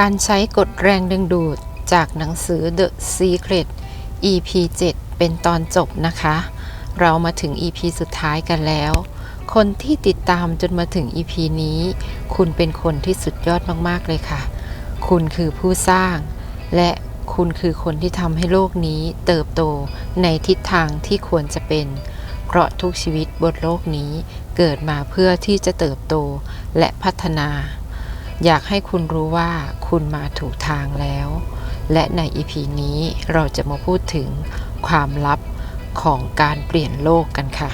การใช้กฎแรงดึงดูดจากหนังสือ The Secret EP 7 เป็นตอนจบนะคะ เรามาถึง EP สุดท้ายกันแล้ว คนที่ติดตามจนมาถึง EP นี้ คุณเป็นคนที่สุดยอดมากๆเลยค่ะ คุณคือผู้สร้าง และคุณคือคนที่ทำให้โลกนี้เติบโตในทิศทางที่ควรจะเป็น เพราะทุกชีวิตบนโลกนี้เกิดมาเพื่อที่จะเติบโตและพัฒนา อยากให้คุณรู้ว่าคุณมาถูกทางแล้ว และใน EP นี้เราจะมาพูดถึงความลับของการเปลี่ยนโลกกันค่ะ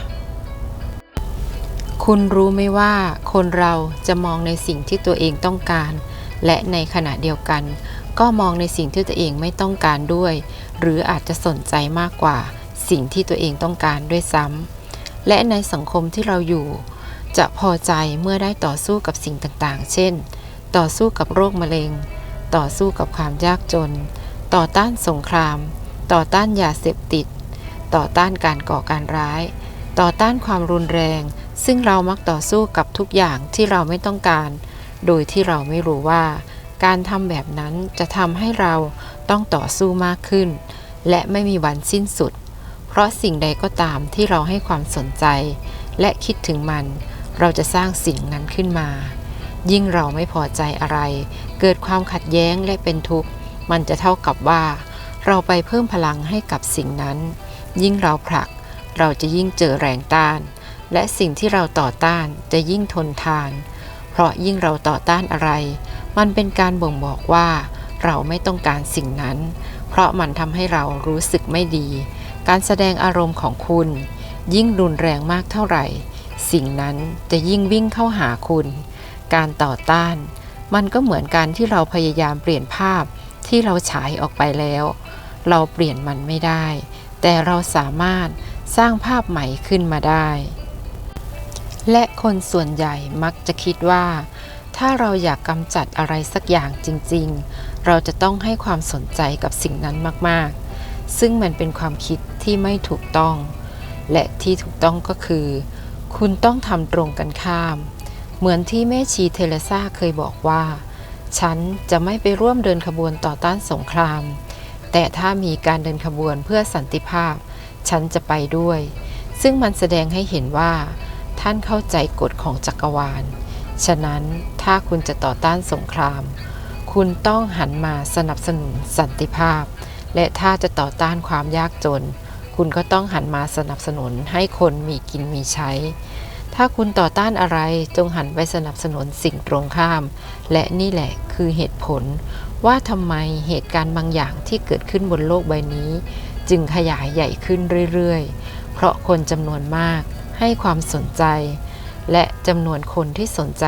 คุณรู้ไหมว่าคนเราจะมองในสิ่งที่ตัวเองต้องการ และในขณะเดียวกัน ก็มองในสิ่งที่ตัวเองไม่ต้องการด้วย หรืออาจจะสนใจมากกว่า สิ่งที่ตัวเองต้องการด้วยซ้ำและในสังคมที่เราอยู่ จะพอใจเมื่อได้ต่อสู้กับสิ่งต่างๆ เช่น ต่อสู้กับโรคมะเร็ง ต่อสู้กับความยากจน ต่อต้านสงคราม ต่อต้านยาเสพติด ต่อต้านการก่อการร้าย ต่อต้านความรุนแรง ซึ่งเรามักต่อสู้กับทุกอย่างที่เราไม่ต้องการ โดยที่เราไม่รู้ว่า การทำแบบนั้นจะทำให้เราต้องต่อสู้มากขึ้น และไม่มีวันสิ้นสุด เพราะสิ่งใดก็ตามที่เราให้ความสนใจ และคิดถึงมัน เราจะสร้างสิ่งนั้นขึ้นมา ยิ่งเราไม่พอใจอะไร เกิดความขัดแย้งและเป็นทุกข์ มันจะเท่ากับว่า เราไปเพิ่มพลังให้กับสิ่งนั้น ยิ่งเราผลัก เราจะยิ่งเจอแรงต้าน และสิ่งที่เราต่อต้านจะยิ่งทนทาน เพราะยิ่งเราต่อต้านอะไร มันเป็นการบ่งบอกว่า เราไม่ต้องการสิ่งนั้น เพราะมันทำให้เรารู้สึกไม่ดี การแสดงอารมณ์ของคุณ ยิ่งรุนแรงมากเท่าไหร่ สิ่งนั้นจะยิ่งวิ่งเข้าหาคุณ การต่อต้าน มันก็เหมือนการที่เราพยายามเปลี่ยนภาพที่เราฉายออกไปแล้ว เราเปลี่ยนมันไม่ได้ แต่เราสามารถสร้างภาพใหม่ขึ้นมาได้ และคนส่วนใหญ่มักจะคิดว่า ถ้าเราอยากกำจัดอะไรสักอย่างจริง ๆ เราจะต้องให้ความสนใจกับสิ่งนั้นมากๆ ซึ่งมันเป็นความคิดที่ไม่ถูกต้อง และที่ถูกต้องก็คือ คุณต้องทำตรงกันข้าม เหมือนที่แม่ชีเทเลซาเคยบอกว่า ฉันจะไม่ไปร่วมเดินขบวนต่อต้านสงคราม แต่ถ้ามีการเดินขบวนเพื่อสันติภาพ ฉันจะไปด้วย ซึ่งมันแสดงให้เห็นว่า ท่านเข้าใจกฎของจักรวาล ฉะนั้นถ้าคุณจะต่อต้านสงคราม คุณต้องหันมาสนับสนุนสันติภาพ และถ้าจะต่อต้านความยากจน คุณก็ต้องหันมาสนับสนุนให้คนมีกินมีใช้ ถ้าคุณต่อต้านอะไรจงหันไปสนับสนุนสิ่งตรงข้าม และนี่แหละคือเหตุผล ว่าทำไมเหตุการณ์บางอย่างที่เกิดขึ้นบนโลกใบนี้ จึงขยายใหญ่ขึ้นเรื่อยๆ เพราะคนจำนวนมากให้ความสนใจ และจำนวนคนที่สนใจ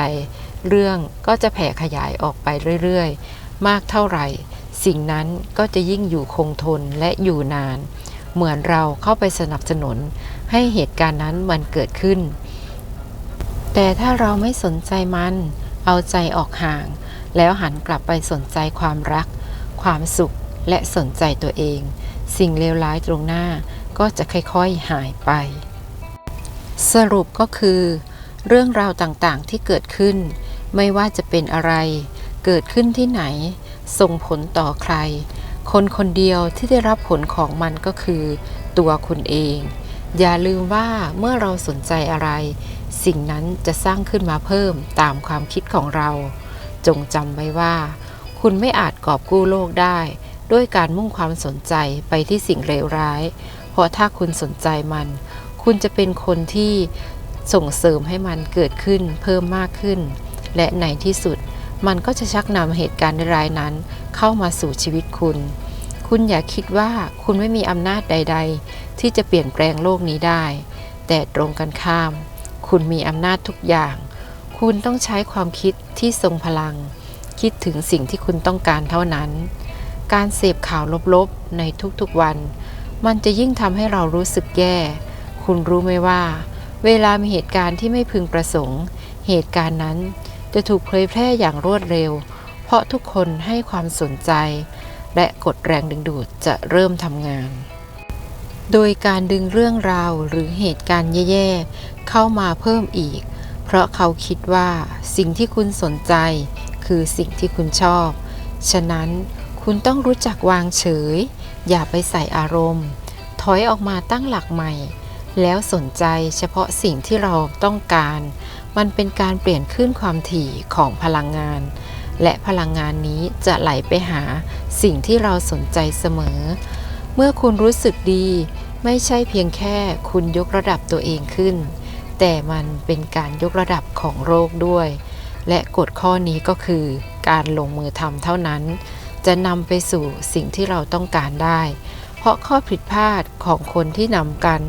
เรื่องก็จะแผ่ขยายออกไปเรื่อยๆ มากเท่าไหร่ สิ่งนั้นก็จะยิ่งอยู่คงทนและอยู่นาน เหมือนเราเข้าไปสนับสนุน ให้เหตุการณ์นั้นมันเกิดขึ้น แต่ถ้าเราไม่สนใจมัน เอาใจออกห่าง แล้วหันกลับไปสนใจความรัก ความสุขและสนใจตัวเอง สิ่งเลวร้ายตรงหน้าก็จะค่อยๆหายไป สรุปก็คือ เรื่องราวต่างๆที่เกิดขึ้น ไม่ว่าจะเป็นอะไร เกิดขึ้นที่ไหน ส่งผลต่อใคร คนคนเดียวที่ได้รับผลของมันก็คือ ตัวคุณเอง อย่าลืมว่าเมื่อเราสนใจอะไร สิ่งนั้นจะสร้างขึ้นมาเพิ่มตามความคิดของเรา จงจำไว้ว่า คุณไม่อาจกอบกู้โลกได้ ด้วยการมุ่งความสนใจไปที่สิ่งเลวร้าย เพราะถ้าคุณสนใจมัน คุณจะเป็นคนที่ส่งเสริมให้มันเกิดขึ้นเพิ่มมากขึ้น และในที่สุดมันก็จะชักนำเหตุการณ์ร้ายนั้น เข้ามาสู่ชีวิตคุณ คุณอย่าคิดว่าคุณไม่มีอำนาจใด ๆ ที่จะเปลี่ยนแปลงโลกนี้ได้ แต่ตรงกันข้าม คุณมีอำนาจทุกอย่าง คุณต้องใช้ความคิดที่ทรงพลัง คิดถึงสิ่งที่คุณต้องการเท่านั้น การเสพข่าวลบๆ ในทุกๆวัน มันจะยิ่งทำให้เรารู้สึกแย่ คุณรู้ไหมว่า เวลามีเหตุการณ์ที่ไม่พึงประสงค์ เหตุการณ์นั้นจะถูกเผยแพร่อย่างรวดเร็ว เพราะทุกคนให้ความสนใจ และกดแรงดึงดูดจะเริ่มทำงาน โดยการดึงเรื่องราวหรือเหตุการณ์แย่ๆ เข้ามาเพิ่มอีก เพราะเขาคิดว่าสิ่งที่คุณสนใจคือสิ่งที่คุณชอบ ฉะนั้นคุณต้องรู้จักวางเฉย อย่าไปใส่อารมณ์ ถอยออกมาตั้งหลักใหม่ แล้วสนใจเฉพาะสิ่งที่เราต้องการ มันเป็นการเปลี่ยนขึ้นความถี่ของพลังงาน และพลังงานนี้จะไหลไปหาสิ่งที่เราสนใจเสมอ เมื่อคุณรู้สึกดี ไม่ใช่เพียงแค่คุณยกระดับตัวเองขึ้น แต่มันเป็นการยกระดับของโรคด้วย และกฎข้อนี้ก็คือการลงมือทำเท่านั้น จะนำไปสู่สิ่งที่เราต้องการได้ เพราะข้อผิดพลาดของคนที่นำกัน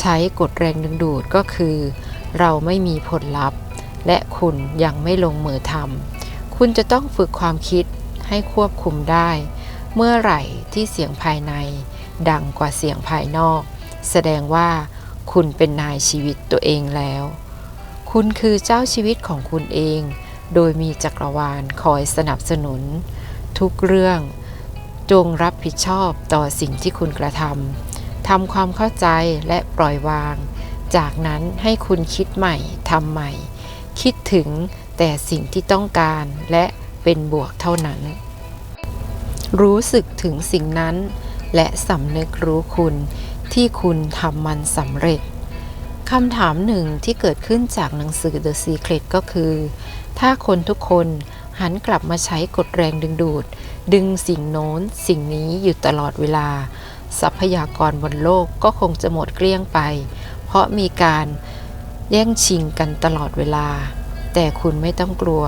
ใช้กฎแรงดึงดูดก็คือ เราไม่มีผลลัพธ์ และคุณยังไม่ลงมือทำคุณจะต้องฝึกความคิดให้ควบคุมได้ เมื่อไหร่ที่เสียงภายใน ดังกว่าเสียงภายนอก แสดงว่าคุณเป็นนายชีวิตตัวเองแล้ว คุณคือเจ้าชีวิตของคุณเอง โดยมีจักรวาลคอยสนับสนุน ทุกเรื่อง จงรับผิดชอบต่อสิ่งที่คุณกระทำทำความเข้าใจและปล่อยวาง จากนั้นให้คุณคิดใหม่ทำใหม่ คิดถึงแต่สิ่งที่ต้องการและเป็นบวกเท่านั้น รู้สึกถึงสิ่งนั้น และสำนึกรู้คุณที่คุณทำมันสำเร็จคำถามหนึ่งที่เกิดขึ้นจากหนังสือ The Secret ก็คือ ถ้าคนทุกคนหันกลับมาใช้กฎแรงดึงดูด ดึงสิ่งโน้นสิ่งนี้อยู่ตลอดเวลา ทรัพยากรบนโลกก็คงจะหมดเกลี้ยงไป เพราะมีการแย่งชิงกันตลอดเวลา แต่คุณไม่ต้องกลัว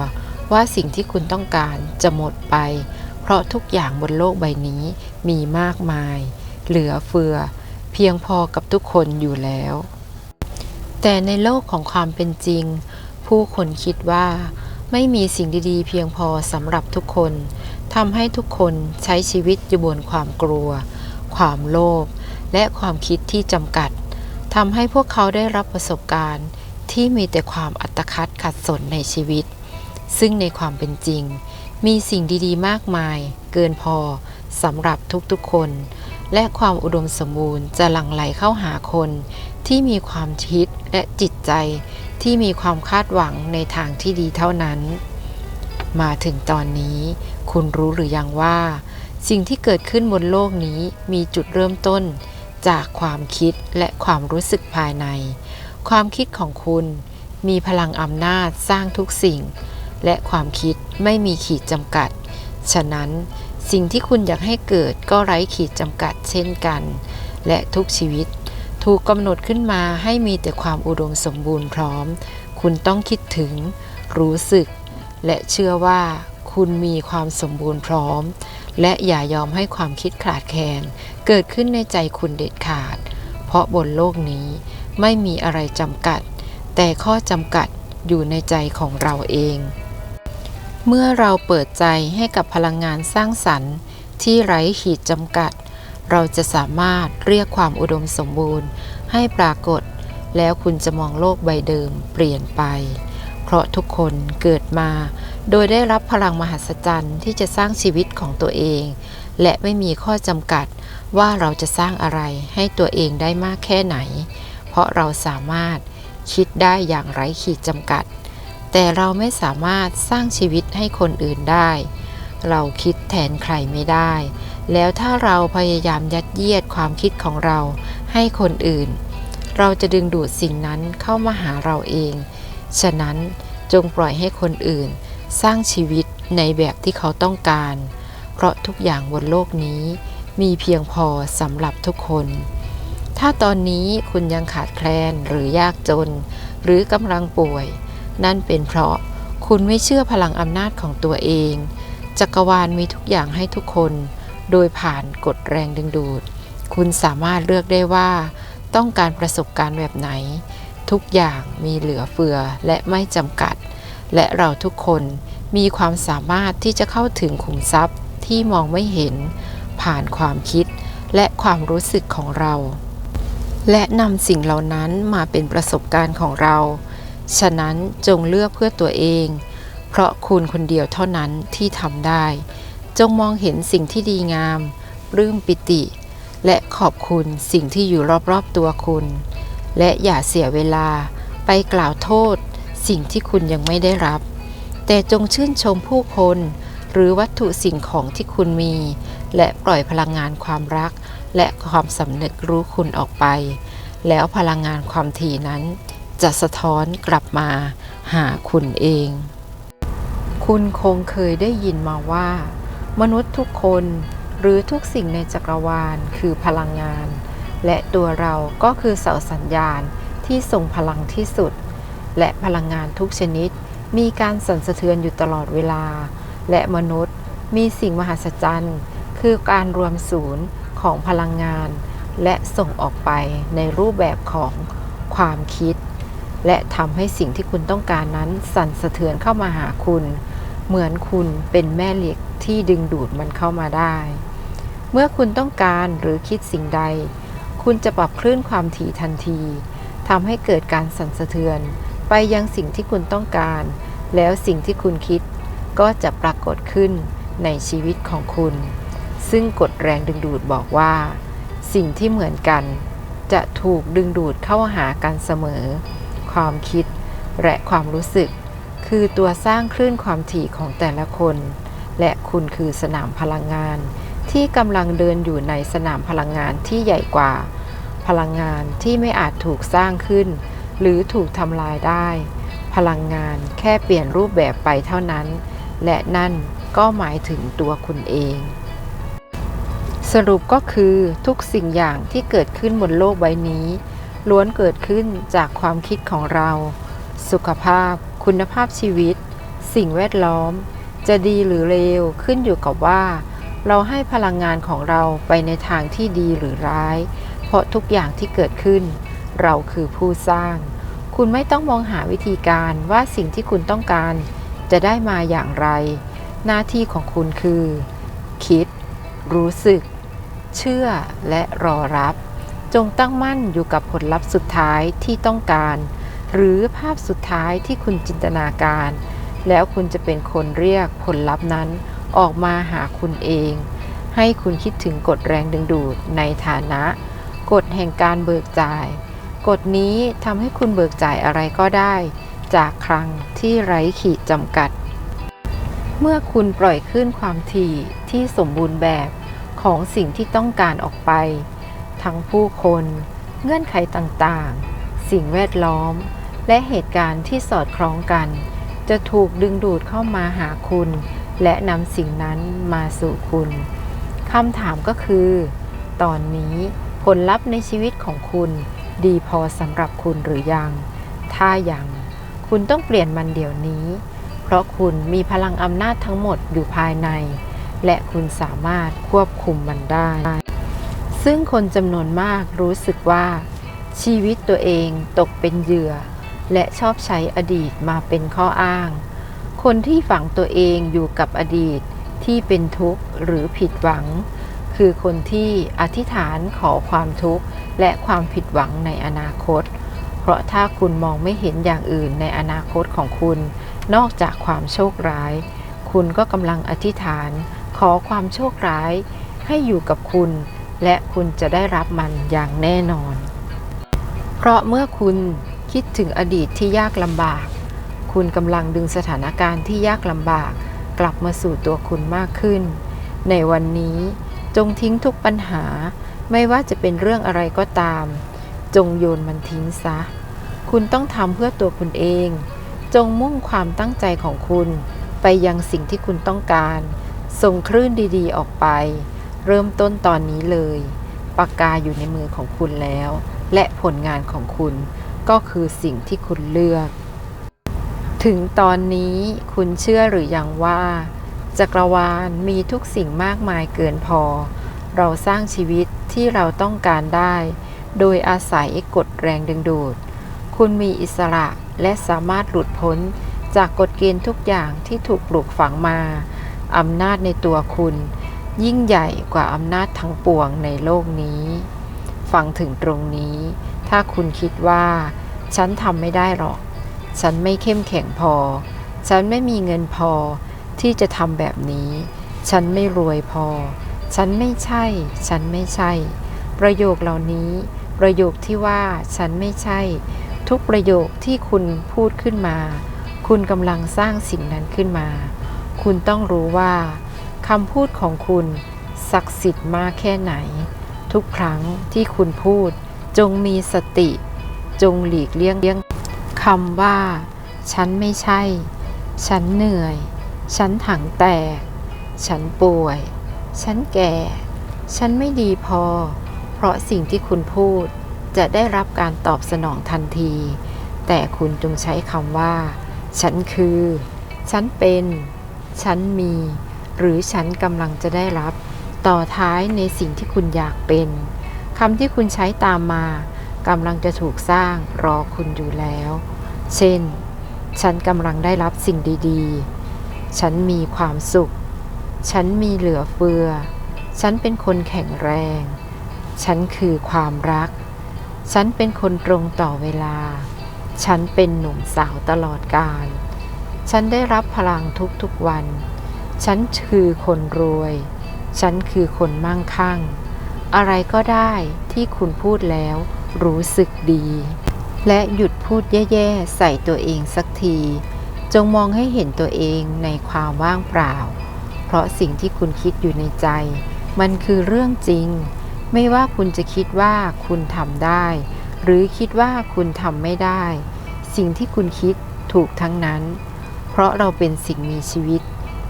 ว่าสิ่งที่คุณต้องการจะหมดไป เพราะทุกอย่างบนโลกใบนี้มีมากมาย เหลือเฟือ เพียงพอกับทุกคนอยู่แล้ว แต่ในโลกของความเป็นจริง ผู้คนคิดว่า ไม่มีสิ่งดีๆ เพียงพอสำหรับทุกคนทำให้ทุกคนใช้ชีวิตอยู่บนความกลัว ความโลภและความคิดที่จำกัดทำให้พวกเขาได้รับประสบการณ์ที่มีแต่ความอัตคัดขัดสนในชีวิต ซึ่งในความเป็นจริง มีสิ่งดีๆ มากมาย เกินพอสำหรับทุกๆคน และความอุดมสมบูรณ์จะหลั่งไหลเข้าหาคน ที่มีความคิดและจิตใจที่มีความคาดหวังในทางที่ดีเท่านั้น มาถึงตอนนี้ คุณรู้หรือยังว่า สิ่งที่เกิดขึ้นบนโลกนี้มีจุดเริ่มต้น จากความคิดและความรู้สึกภายใน ความคิดของคุณมีพลังอำนาจสร้างทุกสิ่ง และความคิดไม่มีขีดจำกัด ฉะนั้นสิ่งที่คุณอยากให้เกิดก็ไร้ขีดจำกัดเช่นกัน และทุกชีวิตถูกกำหนดขึ้นมาให้มีแต่ความอุดมสมบูรณ์พร้อม คุณต้องคิดถึง รู้สึก และเชื่อว่าคุณมีความสมบูรณ์พร้อม และอย่ายอมให้ความคิดขาดแคลนเกิดขึ้นในใจคุณเด็ดขาด เพราะบนโลกนี้ไม่มีอะไรจำกัด แต่ข้อจำกัดอยู่ในใจของเราเอง เมื่อเราเปิดใจให้กับพลังงานสร้างสรรค์ที่ไร้ขีดจำกัด เราจะสามารถเรียกความอุดมสมบูรณ์ ให้ปรากฏ แล้วคุณจะมองโลกใบเดิมเปลี่ยนไป เพราะทุกคนเกิดมา โดยได้รับพลังมหัศจรรย์ที่จะสร้างชีวิตของตัวเอง และไม่มีข้อจำกัดว่าเราจะสร้างอะไรให้ตัวเองได้มากแค่ไหน เพราะเราสามารถคิดได้อย่างไร้ขีดจำกัด แต่เราไม่สามารถสร้างชีวิตให้คนอื่นได้ เราคิดแทนใครไม่ได้ แล้วถ้าเราพยายามยัดเยียดความคิดของเราให้คนอื่น เราจะดึงดูดสิ่งนั้นเข้ามาหาเราเอง ฉะนั้นจงปล่อยให้คนอื่น สร้างชีวิตในแบบที่เขาต้องการ เพราะทุกอย่างบนโลกนี้ มีเพียงพอสำหรับทุกคน ถ้าตอนนี้คุณยังขาดแคลนหรือยากจน หรือกำลังป่วย นั่นเป็นเพราะคุณไม่เชื่อพลังอำนาจของตัวเอง จักรวาลมีทุกอย่างให้ทุกคน โดยผ่านกฎแรงดึงดูด คุณสามารถเลือกได้ว่า ต้องการประสบการณ์แบบไหน ทุกอย่างมีเหลือเฟือและไม่จำกัด และเราทุกคนมีความสามารถที่จะเข้าถึงขุมทรัพย์ที่มองไม่เห็น ผ่านความคิดและความรู้สึกของเรา และนำสิ่งเหล่านั้นมาเป็นประสบการณ์ของเรา ฉะนั้นจงเลือกเพื่อตัวเอง เพราะคุณคนเดียวเท่านั้นที่ทำได้ จงมองเห็นสิ่งที่ดีงามปลื้มปิติ และขอบคุณสิ่งที่อยู่รอบๆตัวคุณ และอย่าเสียเวลาไปกล่าวโทษ สิ่งที่คุณยังไม่ได้รับ แต่จงชื่นชมผู้คน หรือวัตถุสิ่งของที่คุณมี และปล่อยพลังงานความรัก และความสำนึกรู้คุณออกไป แล้วพลังงานความถี่นั้น จะสะท้อนกลับมาหาคุณเอง คุณคงเคยได้ยินมาว่า มนุษย์ทุกคนหรือทุกสิ่งในจักรวาลคือพลังงาน และตัวเราก็คือเสาสัญญาณที่ส่งพลังที่สุด และพลังงานทุกชนิด มีการสั่นสะเทือนอยู่ตลอดเวลา และมนุษย์มีสิ่งมหัศจรรย์ คือการรวมศูนย์ของพลังงาน และส่งออกไปในรูปแบบของความคิด และทำให้สิ่งที่คุณต้องการนั้นสั่นสะเทือนเข้ามาหาคุณ เหมือนคุณเป็นแม่เหล็กที่ดึงดูดมันเข้ามาได้ เมื่อคุณต้องการหรือคิดสิ่งใด คุณจะปรับคลื่นความถี่ทันทีทำให้เกิดการสั่นสะเทือน ไปยังสิ่งที่คุณต้องการ แล้วสิ่งที่คุณคิดก็จะปรากฏขึ้นในชีวิตของคุณ ซึ่งกฎแรงดึงดูดบอกว่า สิ่งที่เหมือนกัน จะถูกดึงดูดเข้าหากันเสมอ ความคิด และความรู้สึก คือตัวสร้างคลื่นความถี่ของแต่ละคน และคุณคือสนามพลังงาน ที่กำลังเดินอยู่ในสนามพลังงานที่ใหญ่กว่า พลังงานที่ไม่อาจถูกสร้างขึ้น หรือถูกทำลายได้ พลังงานแค่เปลี่ยนรูปแบบไปเท่านั้น และนั่นก็หมายถึงตัวคุณเองสรุปก็คือทุกสิ่งอย่างที่เกิดขึ้นบนโลกใบนี้ ล้วนเกิดขึ้นจากความคิดของเรา สุขภาพ คุณภาพชีวิต สิ่งแวดล้อม จะดีหรือเลวขึ้นอยู่กับว่า เราให้พลังงานของเราไปในทางที่ดีหรือร้าย เพราะทุกอย่างที่เกิดขึ้น เราคือผู้สร้าง คุณไม่ต้องมองหาวิธีการว่าสิ่งที่คุณต้องการ จะได้มาอย่างไร หน้าที่ของคุณคือ คิด รู้สึก เชื่อและรอรับ จงตั้งมั่นอยู่กับผลลัพธ์สุดท้ายที่ต้องการ หรือภาพสุดท้ายที่คุณจินตนาการ แล้วคุณจะเป็นคนเรียกผลลัพธ์นั้นออกมาหาคุณเอง ให้คุณคิดถึงกฎแรงดึงดูดในฐานะ กฎแห่งการเบิกจ่าย กฎนี้ทำให้คุณเบิกจ่ายอะไรก็ได้ จากครั้งที่ไร้ขีดจำกัด เมื่อคุณปล่อยขึ้นความถี่ที่สมบูรณ์แบบของสิ่งที่ต้องการออกไป ทั้งผู้คน เงื่อนไขต่างๆ สิ่งแวดล้อม และเหตุการณ์ที่สอดคล้องกัน จะถูกดึงดูดเข้ามาหาคุณ และนำสิ่งนั้นมาสู่คุณคำถามก็คือ ตอนนี้ผลลัพธ์ในชีวิตของคุณ ดีพอสำหรับคุณหรือยัง ถ้ายัง คุณต้องเปลี่ยนมันเดี๋ยวนี้ เพราะคุณมีพลังอำนาจทั้งหมดอยู่ภายใน และคุณสามารถควบคุมมันได้ ซึ่งคนจำนวนมากรู้สึกว่า ชีวิตตัวเองตกเป็นเหยื่อ และชอบใช้อดีตมาเป็นข้ออ้าง คนที่ฝังตัวเองอยู่กับอดีตที่เป็นทุกข์หรือผิดหวัง คือคนที่อธิษฐานขอความทุกข์และความผิดหวังในอนาคต เพราะถ้าคุณมองไม่เห็นอย่างอื่นในอนาคตของคุณ นอกจากความโชคร้าย คุณก็กำลังอธิษฐาน ขอความโชคร้าย ให้อยู่กับคุณ และคุณจะได้รับมันอย่างแน่นอน เพราะเมื่อคุณคิดถึงอดีตที่ยากลำบาก คุณกำลังดึงสถานการณ์ที่ยากลำบาก กลับมาสู่ตัวคุณมากขึ้น ในวันนี้จงทิ้งทุกปัญหา ไม่ว่าจะเป็นเรื่องอะไรก็ตาม จงโยนมันทิ้งซะ คุณต้องทำเพื่อตัวคุณเอง จงมุ่งความตั้งใจของคุณ ไปยังสิ่งที่คุณต้องการ ส่งคลื่นดีๆออกไป เริ่มต้นตอนนี้เลย ปากกาอยู่ในมือของคุณแล้ว และผลงานของคุณก็คือสิ่งที่คุณเลือก ถึงตอนนี้คุณเชื่อหรือยังว่า จักรวาลมีทุกสิ่งมากมายเกินพอ เราสร้างชีวิตที่เราต้องการได้ โดยอาศัยกฎแรงดึงดูด คุณมีอิสระและสามารถหลุดพ้นจากกฎเกณฑ์ทุกอย่างที่ถูกปลูกฝังมา อำนาจในตัวคุณ ยิ่งใหญ่กว่าอำนาจทั้งปวงในโลกนี้ ฟังถึงตรงนี้ ถ้าคุณคิดว่า ฉันทำไม่ได้หรอก ฉันไม่เข้มแข็งพอ ฉันไม่มีเงินพอที่จะทำแบบนี้ ฉันไม่รวยพอ ฉันไม่ใช่ ฉันไม่ใช่ ประโยคเหล่านี้ ประโยคที่ว่า ฉันไม่ใช่ ทุกประโยคที่คุณพูดขึ้นมา คุณกำลังสร้างสิ่งนั้นขึ้นมา คุณต้องรู้ว่า คำพูดของคุณศักดิ์สิทธิ์มากแค่ไหน ทุกครั้งที่คุณพูด จงมีสติ จงหลีกเลี่ยงเลี่ยงคำว่า ฉันไม่ใช่ ฉันเหนื่อย ฉันถังแตก ฉันป่วย ฉันแก่ ฉันไม่ดีพอ เพราะสิ่งที่คุณพูดจะได้รับการตอบสนองทันที แต่คุณจงใช้คำว่า ฉันคือ ฉันเป็น ฉันมี หรือฉันกำลังจะได้รับ ต่อท้ายในสิ่งที่คุณอยากเป็นคำที่คุณใช้ตามมากำลังจะถูกสร้างรอคุณอยู่แล้ว เช่น ฉันกำลังได้รับสิ่งดีๆ ฉันมีความสุข ฉันมีเหลือเฟือ ฉันเป็นคนแข็งแรง ฉันคือความรัก ฉันเป็นคนตรงต่อเวลา ฉันเป็นหนุ่มสาวตลอดกาล ฉันได้รับพลังทุกๆวัน ฉันคือคนรวย ฉันคือคนมั่งคั่ง อะไรก็ได้ที่คุณพูดแล้วรู้สึกดี และหยุดพูดแย่ๆใส่ตัวเองสักที จงมองให้เห็นตัวเองในความว่างเปล่า เพราะสิ่งที่คุณคิดอยู่ในใจ มันคือเรื่องจริง ไม่ว่าคุณจะคิดว่าคุณทำได้ หรือคิดว่าคุณทำไม่ได้ สิ่งที่คุณคิดถูกทั้งนั้น เพราะเราเป็นสิ่งมีชีวิต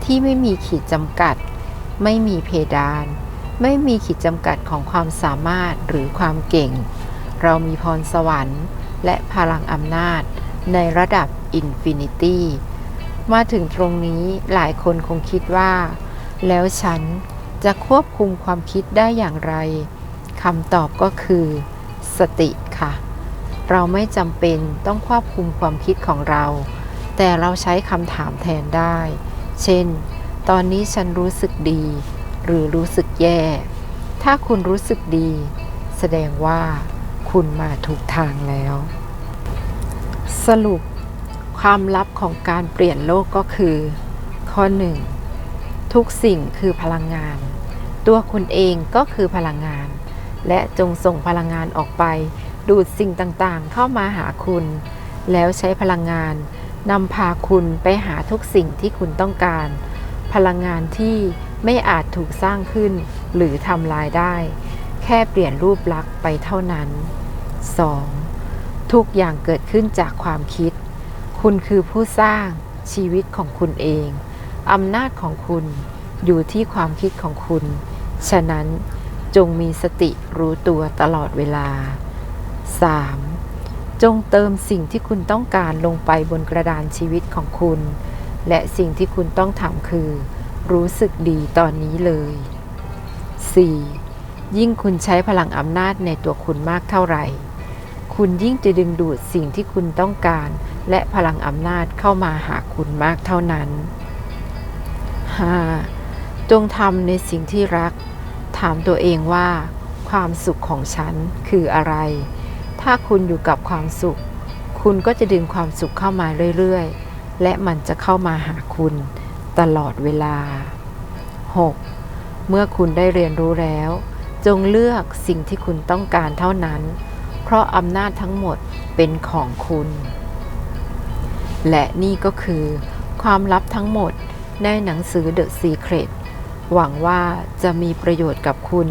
ที่ไม่มีขีดจำกัด ไม่มีเพดาน ไม่มีขีดจำกัดของความสามารถหรือความเก่ง เรามีพรสวรรค์ และพลังอำนาจในระดับอินฟินิตี้มาถึงตรงนี้หลายคนคงคิดว่า แล้วฉันจะควบคุมความคิดได้อย่างไรคำตอบก็คือ สติค่ะ เราไม่จำเป็นต้องควบคุมความคิดของเรา แต่เราใช้คำถามแทนได้ เช่น ตอนนี้ฉันรู้สึกดี หรือรู้สึกแย่ ถ้าคุณรู้สึกดี แสดงว่าคุณมาถูกทางแล้ว สรุป ความลับของการเปลี่ยนโลกก็คือ ข้อ 1. ทุกสิ่งคือพลังงาน ตัวคุณเองก็คือพลังงาน และจงส่งพลังงานออกไป ดูดสิ่งต่างๆ เข้ามาหาคุณ แล้วใช้พลังงาน นำพาคุณไปหาทุกสิ่งที่คุณต้องการ พลังงานที่ไม่อาจถูกสร้างขึ้นหรือทำลายได้ แค่เปลี่ยนรูปลักษณ์ไปเท่านั้น 2. ทุกอย่างเกิดขึ้นจากความคิด คุณคือผู้สร้างชีวิตของคุณเอง อำนาจของคุณอยู่ที่ความคิดของคุณ ฉะนั้นจงมีสติรู้ตัวตลอดเวลา 3. จงเติมสิ่งที่คุณต้องการลงไปบนกระดานชีวิตของคุณ และสิ่งที่คุณต้องทำคือ รู้สึกดีตอนนี้เลย 4. ยิ่งคุณใช้พลังอำนาจในตัวคุณมากเท่าไหร่ คุณยิ่งจะดึงดูดสิ่งที่คุณต้องการ และพลังอำนาจเข้ามาหาคุณมากเท่านั้น 5. จงทำในสิ่งที่รัก ถามตัวเองว่า ความสุขของฉันคืออะไร ถ้าคุณอยู่กับความสุข คุณก็จะดึงความสุขเข้ามาเรื่อยๆ และมันจะเข้ามาหาคุณตลอดเวลา 6. เมื่อคุณได้เรียนรู้แล้ว จงเลือกสิ่งที่คุณต้องการเท่านั้น เพราะอำนาจทั้งหมดเป็นของคุณ และนี่ก็คือความลับทั้งหมดในหนังสือ The Secret หวังว่าจะมีประโยชน์กับคุณ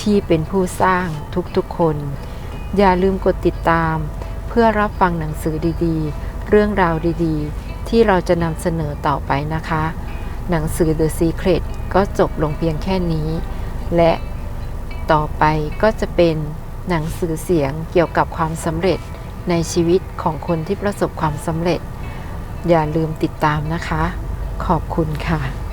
ที่เป็นผู้สร้างทุกๆคน อย่าลืมกดติดตาม เพื่อรับฟังหนังสือดีๆ เรื่องราวดีๆ ที่เราจะนำเสนอต่อไปนะคะ หนังสือ The Secret ก็จบลงเพียงแค่นี้ และต่อไปก็จะเป็นหนังสือเสียงเกี่ยวกับความสำเร็จในชีวิตของคนที่ประสบความสำเร็จ อย่าลืมติดตามนะคะ ขอบคุณค่ะ